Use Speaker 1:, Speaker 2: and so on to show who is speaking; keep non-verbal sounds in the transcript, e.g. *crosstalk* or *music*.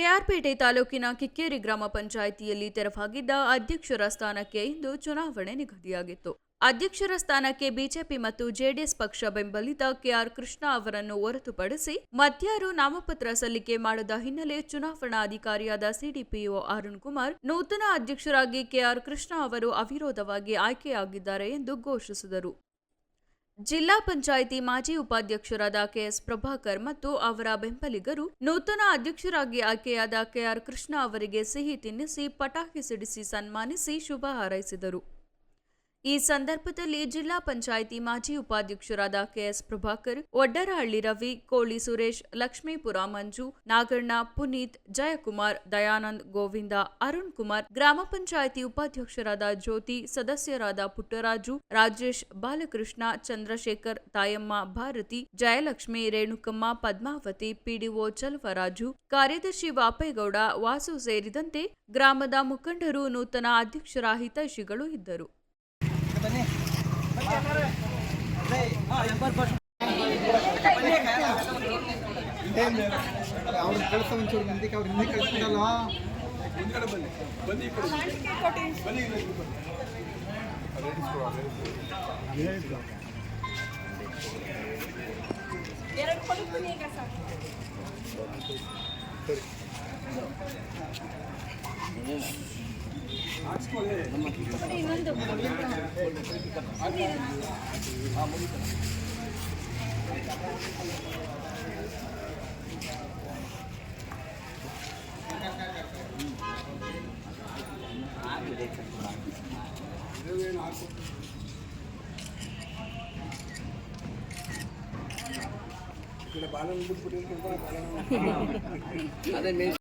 Speaker 1: ಕೆಆರ್ಪೇಟೆ ತಾಲೂಕಿನ ಕಿಕ್ಕೇರಿ ಗ್ರಾಮ ಪಂಚಾಯಿತಿಯಲ್ಲಿ ತೆರವಾಗಿದ್ದ ಅಧ್ಯಕ್ಷರ ಸ್ಥಾನಕ್ಕೆ ಇಂದು ಚುನಾವಣೆ ನಿಗದಿಯಾಗಿತ್ತು. ಅಧ್ಯಕ್ಷರ ಸ್ಥಾನಕ್ಕೆ ಬಿಜೆಪಿ ಮತ್ತು ಜೆಡಿಎಸ್ ಪಕ್ಷ ಬೆಂಬಲಿತ ಕೆಆರ್ ಕೃಷ್ಣ ಅವರನ್ನು ಹೊರತುಪಡಿಸಿ ಮತ್ಯಾರು ನಾಮಪತ್ರ ಸಲ್ಲಿಕೆ ಮಾಡದ ಹಿನ್ನೆಲೆ ಚುನಾವಣಾ ಅಧಿಕಾರಿಯಾದ ಸಿಡಿಪಿಒ ಅರುಣ್ ಕುಮಾರ್ ನೂತನ ಅಧ್ಯಕ್ಷರಾಗಿ ಕೆಆರ್ ಕೃಷ್ಣ ಅವರು ಅವಿರೋಧವಾಗಿ ಆಯ್ಕೆಯಾಗಿದ್ದಾರೆ ಎಂದು ಘೋಷಿಸಿದರು. ಜಿಲ್ಲಾ ಪಂಚಾಯಿತಿ ಮಾಜಿ ಉಪಾಧ್ಯಕ್ಷರಾದ ಕೆಎಸ್ ಪ್ರಭಾಕರ್ ಮತ್ತು ಅವರ ಬೆಂಬಲಿಗರು ನೂತನ ಅಧ್ಯಕ್ಷರಾಗಿ ಆಯ್ಕೆಯಾದ ಕೆಆರ್ ಕೃಷ್ಣ ಅವರಿಗೆ ಸಿಹಿ ತಿನ್ನಿಸಿ ಪಟಾಕಿ ಸಿಡಿಸಿ ಸನ್ಮಾನಿಸಿ ಶುಭ ಹಾರೈಸಿದರು. ಈ ಸಂದರ್ಭದಲ್ಲಿ ಜಿಲ್ಲಾ ಪಂಚಾಯಿತಿ ಮಾಜಿ ಉಪಾಧ್ಯಕ್ಷರಾದ ಕೆಎಸ್ ಪ್ರಭಾಕರ್ ಒಡ್ಡರಹಳ್ಳಿ ರವಿ, ಕೋಳಿ ಸುರೇಶ್, ಲಕ್ಷ್ಮೀಪುರ ಮಂಜು, ನಾಗಣ್ಣ, ಪುನೀತ್, ಜಯಕುಮಾರ್, ದಯಾನಂದ್ ಗೋವಿಂದ, ಅರುಣ್ ಕುಮಾರ್, ಗ್ರಾಮ ಪಂಚಾಯಿತಿ ಉಪಾಧ್ಯಕ್ಷರಾದ ಜ್ಯೋತಿ, ಸದಸ್ಯರಾದ ಪುಟ್ಟರಾಜು, ರಾಜೇಶ್, ಬಾಲಕೃಷ್ಣ, ಚಂದ್ರಶೇಖರ್, ತಾಯಮ್ಮ, ಭಾರತಿ, ಜಯಲಕ್ಷ್ಮಿ, ರೇಣುಕಮ್ಮ, ಪದ್ಮಾವತಿ, ಪಿಡಿಒ ಚಲವರಾಜು, ಕಾರ್ಯದರ್ಶಿ ವಾಪೇಗೌಡ, ವಾಸು ಸೇರಿದಂತೆ ಗ್ರಾಮದ ಮುಖಂಡರು ನೂತನ ಅಧ್ಯಕ್ಷರ ಹಿತೈಷಿಗಳು ಇದ್ದರು.
Speaker 2: ಬನ್ನಿ
Speaker 3: ಅವ್ರನ್ನ ಕಳಿಸ ಒಂಚೂರು ಮಂದಿಗೆ ಅವ್ರು ಹಿಂದೆ ಕಳಿಸ್ಬಿಡಲ್ಲ
Speaker 4: ಎರಡು ಕೊಡುತ್ತೀನಿ ಈಗ ಸರ್ *laughs*
Speaker 2: ada